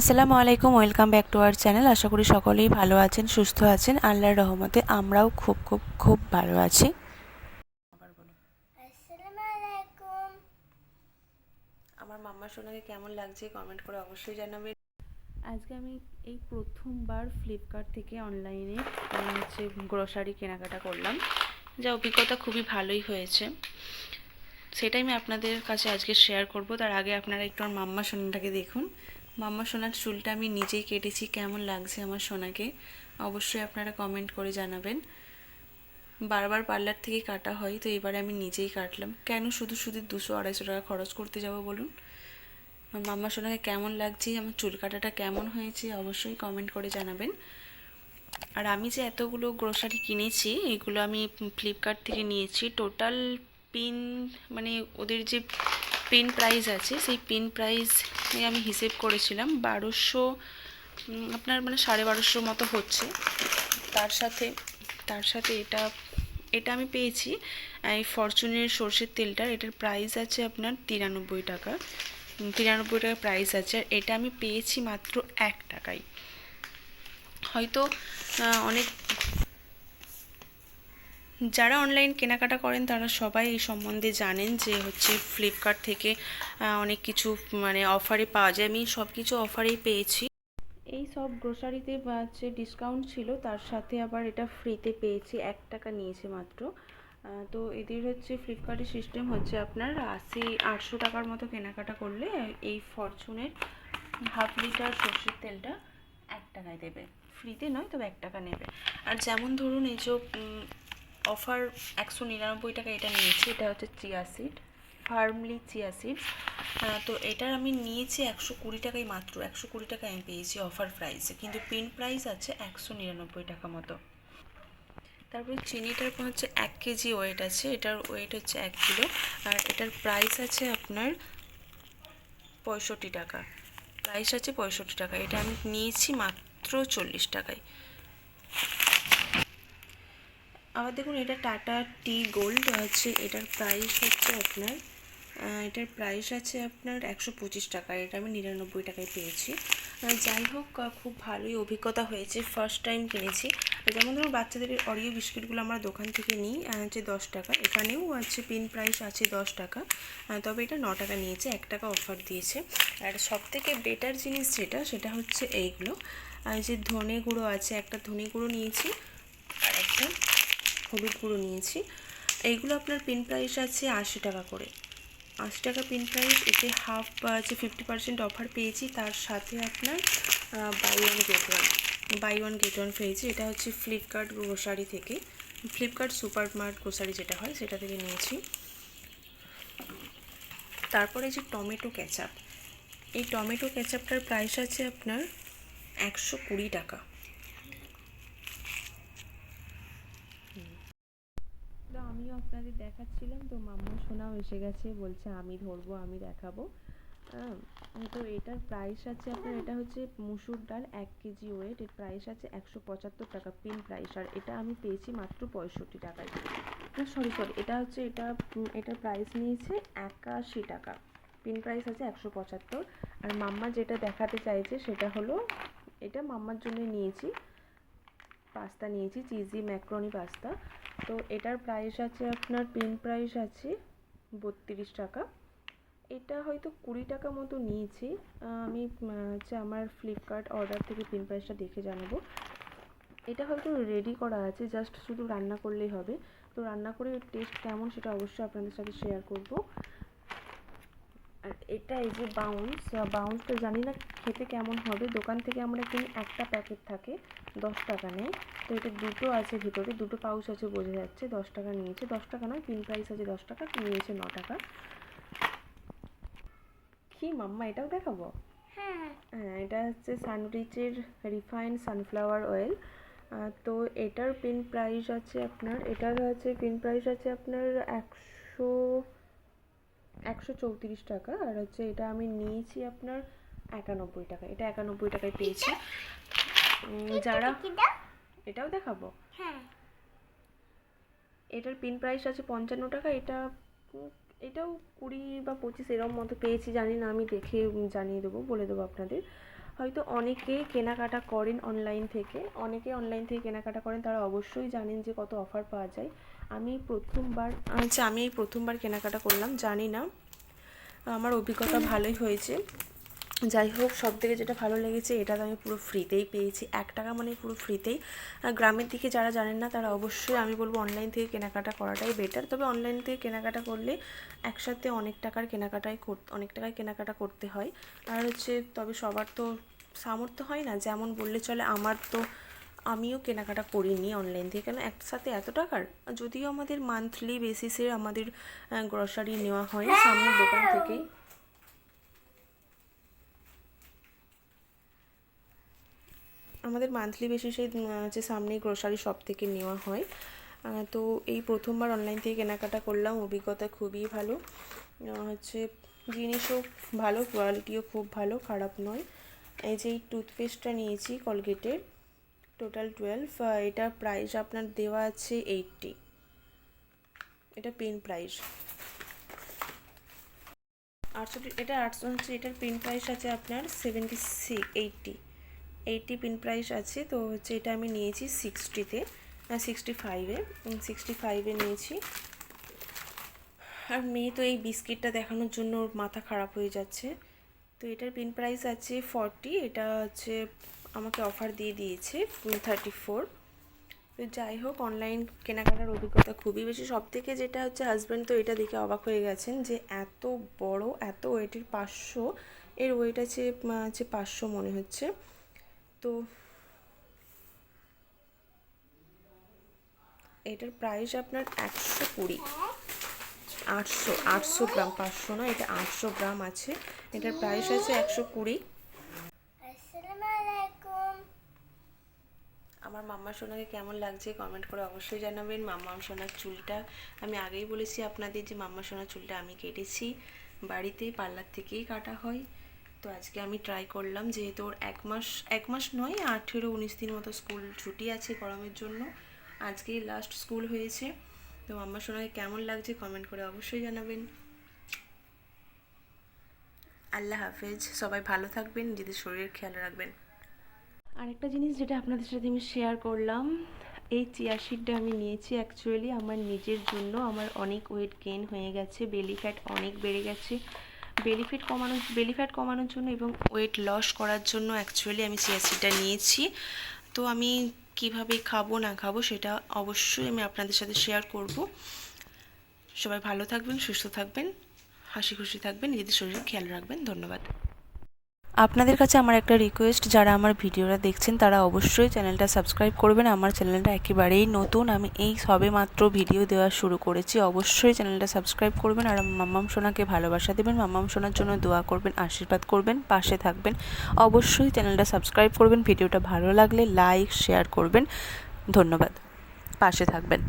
আসসালামু আলাইকুম welcome back to our channel. আশা করি সকলেই ভালো আছেন সুস্থ আছেন। আল্লাহর রহমতে আমরাও খুব খুব খুব ভালো আছি। আমার মাম্মা সোনাকে কেমন লাগছে কমেন্ট করে অবশ্যই জানাবেন। আজকে আমি এই প্রথমবার ফ্লিপকার্ট থেকে অনলাইনে হচ্ছে গ্রসারি কেনাকাটা করলাম যা অভিজ্ঞতা খুবই ভালোই হয়েছে। সেটাই আমি আপনাদের কাছে আজকে শেয়ার করব। তার আগে আপনারা একটু আমার মাম্মা সোনাটাকে দেখুন। মাম্মা সোনার চুলটা আমি নিজেই কেটেছি, কেমন লাগছে আমার সোনাকে? অবশ্যই আপনারা কমেন্ট করে জানাবেন। বারবার পার্লার থেকে কাটা হয়, তো এবারে আমি নিজেই কাটলাম। কেন শুধু শুধু দুশো আড়াইশো টাকা খরচ করতে যাব বলুন? মাম্মা সোনাকে কেমন লাগছে, আমার চুল কাটাটা কেমন হয়েছে, অবশ্যই কমেন্ট করে জানাবেন। আর আমি যে এতগুলো গ্রোসারি কিনেছি, এগুলো আমি ফ্লিপকার্ট থেকে নিয়েছি। টোটাল পিন মানে ওদের যে পিন প্রাইস আছে, সেই পিন প্রাইস আমি হিসেব করেছিলাম বারোশো আপনার মানে সাড়ে বারোশো মতো হচ্ছে। তার সাথে তার সাথে এটা এটা আমি পেয়েছি, এই ফরচুনের সর্ষের তেলটার এটার প্রাইস আছে আপনার তিরানব্বই টাকা। তিরানব্বই টাকা প্রাইস আছে, আর এটা আমি পেয়েছি মাত্র এক টাকায়। হয়তো অনেক যারা অনলাইন কেনাকাটা করেন, তারা সবাই এই সম্বন্ধে জানেন যে হচ্ছে ফ্লিপকার্ট থেকে অনেক কিছু মানে অফারে পাওয়া যায়। আমি সব কিছু অফারেই পেয়েছি। এই সব গ্রোসারিতে যে ডিসকাউন্ট ছিল, তার সাথে আবার এটা ফ্রিতে পেয়েছি। এক টাকা নিয়েছে মাত্র। তো এদের হচ্ছে ফ্লিপকার্টের সিস্টেম হচ্ছে আপনার আশি, আটশো টাকার মতো কেনাকাটা করলে এই ফরচুনের হাফ লিটার সর্ষের তেলটা এক টাকায় দেবে। ফ্রিতে নয়, তবে এক টাকা নেবে। আর যেমন ধরুন এই যে অফার একশো নিরানব্বই টাকা এটা নিয়েছি, এটা হচ্ছে চিয়া সিড, ফার্মলি চিয়া তো এটার আমি নিয়েছি একশো কুড়ি টাকাই মাত্র, একশো কুড়ি টাকায় আমি পেয়েছি অফার প্রাইসে, কিন্তু পিন প্রাইস আছে একশো নিরানব্বই টাকা মতো। তারপরে চিনিটার হচ্ছে এক কেজি ওয়েট আছে, এটার ওয়েট হচ্ছে এক কিলো, আর এটার প্রাইস আছে আপনার পঁয়ষট্টি টাকা। প্রাইস আছে পঁয়ষট্টি টাকা, এটা আমি নিয়েছি মাত্র চল্লিশ টাকায়। আবার দেখুন, এটা টাটা টি গোল্ড আছে এটার প্রাইস হচ্ছে আপনার এটার প্রাইস আছে আপনার একশো পঁচিশ টাকা, এটা আমি নিরানব্বই টাকায় পেয়েছি। যাই হোক খুব ভালোই অভিজ্ঞতা হয়েছে ফার্স্ট টাইম কিনেছি। যেমন ধরুন, বাচ্চাদের অরিও বিস্কিটগুলো আমরা দোকান থেকে নিই হচ্ছে দশ টাকা, এখানেও আছে পিন প্রাইস আছে দশ টাকা তবে এটা ন টাকা নিয়েছে, এক টাকা অফার দিয়েছে। আর সব থেকে বেটার জিনিস যেটা, সেটা হচ্ছে এইগুলো যে ধনে গুঁড়ো আছে, একটা ধনে গুঁড়ো নিয়েছি হলুদ গুঁড়ো নিয়েছি। এইগুলো আপনার পিন প্রাইস আছে আশি টাকা করে। আশি টাকা পিন প্রাইস এতে হাফ আছে ফিফটি পার্সেন্ট অফার পেয়েছি, তার সাথে আপনার buy one get one buy one get one পেয়েছি। এটা হচ্ছে ফ্লিপকার্ট গ্রোসারি থেকে। ফ্লিপকার্ট সুপার মার্ট গ্রোসারি যেটা হয়, সেটা থেকে নিয়েছি। তারপরে যে টমেটো ক্যাচাপ এই টমেটো ক্যাচাপটার প্রাইস আছে আপনার একশো কুড়ি টাকা তো আমিও আপনাদের দেখাচ্ছিলাম তো মাম্মা সোনাও এসে গেছে বলছে আমি ধরবো আমি দেখাবো। হ্যাঁ, তো এটার প্রাইস আছে আপনার এটা হচ্ছে মুসুর ডাল এক কেজি ওয়েট এর প্রাইস আছে একশো পঁচাত্তর টাকা পিন প্রাইস আর এটা আমি পেয়েছি মাত্র পঁয়ষট্টি টাকায়। না সরি সরি এটা হচ্ছে এটা এটার প্রাইস নিয়েছে একাশি টাকা পিন প্রাইস আছে একশো পঁচাত্তর। আর মাম্মা যেটা দেখাতে চাইছে সেটা হলো এটা মাম্মার জন্য নিয়েছি। পাস্তা নিয়েছি, চিজি ম্যাক্রনি পাস্তা। তো এটার প্রাইস আছে আপনার পিন প্রাইস আছে বত্রিশ টাকা। এটা হয়তো কুড়ি টাকা মতো নিয়েছি। আমি হচ্ছে আমার ফ্লিপকার্ট অর্ডার থেকে পিন প্রাইসটা দেখে জানাব। এটা হয়তো রেডি করা আছে জাস্ট শুধু রান্না করলেই হবে। তো রান্না করে টেস্ট কেমন সেটা অবশ্যই আপনাদের সাথে শেয়ার করব। এটা এই যে বাউন্স বাউন্সটা জানি না খেতে কেমন হবে। দোকান থেকে আমরা কিনি একটা প্যাকেট থাকে দশ টাকা নেয়। তো এটা দুটো আছে ভিতরে দুটো পাউচ আছে বোঝা যাচ্ছে দশ টাকা নিয়েছে। দশ টাকা নয় পিন প্রাইস আছে দশ টাকা নিয়েছে ন টাকা। কি মাম্মা এটাও দেখাবো? হ্যাঁ হ্যাঁ। এটা হচ্ছে সানরিচের রিফাইন্ড সানফ্লাওয়ার অয়েল তো এটার পিন প্রাইস আছে আপনার এটার হচ্ছে পিন প্রাইস আছে আপনার একশো একশো চৌত্রিশ টাকা আর হচ্ছে এটা আমি নিয়েছি আপনার একানব্বই টাকা। এটা একানব্বই টাকায় পেয়েছি। যারা এটাও দেখাবো? হ্যাঁ। এটার পিন প্রাইস আছে পঞ্চান্ন টাকা এটা এটাও কুড়ি বা পঁচিশ এরম মতো পেয়েছি জানি না আমি দেখে জানিয়ে দেবো বলে দেবো আপনাদের। হয়তো অনেকে কেনাকাটা করেন অনলাইন থেকে। অনেকে অনলাইন থেকে কেনাকাটা করেন তারা অবশ্যই জানেন যে কত অফার পাওয়া যায়। আমি প্রথমবার আচ্ছা আমি এই প্রথমবার কেনাকাটা করলাম, জানি না। আমার অভিজ্ঞতা ভালোই হয়েছে। যাই হোক সব থেকে যেটা ভালো লেগেছে, এটা তো আমি পুরো ফ্রিতেই পেয়েছি। এক টাকা মানে পুরো ফ্রিতেই গ্রামের দিকে যারা জানেন না, তারা অবশ্যই আমি বলব অনলাইন থেকে কেনাকাটা করাটাই বেটার তবে অনলাইন থেকে কেনাকাটা করলে একসাথে অনেক টাকার কেনাকাটাই অনেক টাকায় কেনাকাটা করতে হয়। আর হচ্ছে, তবে সবার তো সামর্থ্য হয় না। যেমন বললে চলে, আমার তো আমিও কেনাকাটা করিনি অনলাইন থেকে। কেন? একসাথে এত টাকার? যদিও আমাদের মান্থলি বেসিসে আমাদের গ্রসারি নেওয়া হয় সামনের দোকান থেকেই। আমাদের মান্থলি বেসিসে হচ্ছে সামনে গ্রোসারি শপ থেকে নেওয়া হয় তো এই প্রথমবার অনলাইন থেকে কেনাকাটা করলাম। অভিজ্ঞতা খুবই ভালো। হচ্ছে জিনিসও ভালো কোয়ালিটিও খুব ভালো, খারাপ নয়। এই যে এই টুথপেস্টটা নিয়েছি কলগেটের টোটাল টুয়েলভ এটা প্রাইস আপনার দেওয়া আছে এইটটি এটা পেন প্রাইস আটষট্টি, এটা আটশো, হচ্ছে এটার পেন প্রাইস আছে আপনার seventy six eighty eighty pin price আছে, তো হচ্ছে এটা আমি নিয়েছি সিক্সটিতে সিক্সটি ফাইভে সিক্সটি ফাইভে নিয়েছি। আর মেয়ে তো এই বিস্কিটটা দেখানোর জন্য ওর মাথা খারাপ হয়ে যাচ্ছে। তো এটার পিন প্রাইস আছে ফর্টি এটা হচ্ছে আমাকে অফার দিয়ে দিয়েছে থার্টি ফোর তো যাই হোক অনলাইন কেনাকাটার অভিজ্ঞতা খুবই বেশি। সব থেকে যেটা হচ্ছে হাজব্যান্ড তো এটা দেখে অবাক হয়ে গেছেন যে এত বড়, এত ওয়েটের পাঁচশো, এর ওয়েট আছে আছে পাঁচশো মনে হচ্ছে। তো এটার প্রাইস আপনার একশো কুড়ি। আটশো আটশো গ্রাম, পাঁচশো না, এটা আটশো গ্রাম আছে। এটার প্রাইস আছে একশো কুড়ি আসসালামু আলাইকুম আমার মাম্মা সোনাকে কেমন লাগছে কমেন্ট করে অবশ্যই জানাবেন। মাম্মা সোনার চুলটা, আমি আগেই বলেছি আপনাদের যে মাম্মা সোনার চুলটা আমি কেটেছি। বাড়িতে পার্লার থেকেই কাটা হয়। তো আজকে আমি ট্রাই করলাম, যেহেতু ওর এক মাস এক মাস নয়, আঠেরো উনিশ দিন মতো স্কুল ছুটি আছে গরমের জন্য। আজকেই লাস্ট স্কুল হয়েছে। তো মাম্মা সোনাকে কেমন লাগছে কমেন্ট করে অবশ্যই জানাবেন। আল্লাহ হাফেজ, সবাই ভালো থাকবেন, নিজেদের শরীরের খেয়াল রাখবেন। আরেকটা জিনিস যেটা আপনাদের সাথে আমি শেয়ার করলাম, এই চিয়া সিডটা আমি নিয়েছি অ্যাকচুয়ালি আমার নিজের জন্য, আমার অনেক ওয়েট গেন হয়ে গেছে বেলি ফ্যাট অনেক বেড়ে গেছে। বেলি ফ্যাট কমানো বেলি ফ্যাট কমানোর জন্য এবং ওয়েট লস করার জন্য অ্যাকচুয়ালি আমি চিয়া সিডটা নিয়েছি। তো আমি কীভাবে খাব, না খাব সেটা অবশ্যই আমি আপনাদের সাথে শেয়ার করব। সবাই ভালো থাকবেন, সুস্থ থাকবেন, হাসি খুশি থাকবেন, নিজেদের শরীরের খেয়াল রাখবেন, ধন্যবাদ। আপনাদের কাছে আমার একটা রিকোয়েস্ট যারা আমার ভিডিওটা দেখছেন, তারা অবশ্যই চ্যানেলটা সাবস্ক্রাইব করবেন। আমার চ্যানেলটা একেবারেই নতুন। আমি এই সবে মাত্র ভিডিও দেওয়া শুরু করেছি। অবশ্যই চ্যানেলটা সাবস্ক্রাইব করবেন আর মাম্মাম সোনাকে ভালোবাসা দেবেন। মাম্মাম সোনার জন্য দোয়া করবেন, আশীর্বাদ করবেন, পাশে থাকবেন। অবশ্যই চ্যানেলটা সাবস্ক্রাইব করবেন। ভিডিওটা ভালো লাগলে লাইক শেয়ার করবেন। ধন্যবাদ। পাশে থাকবেন।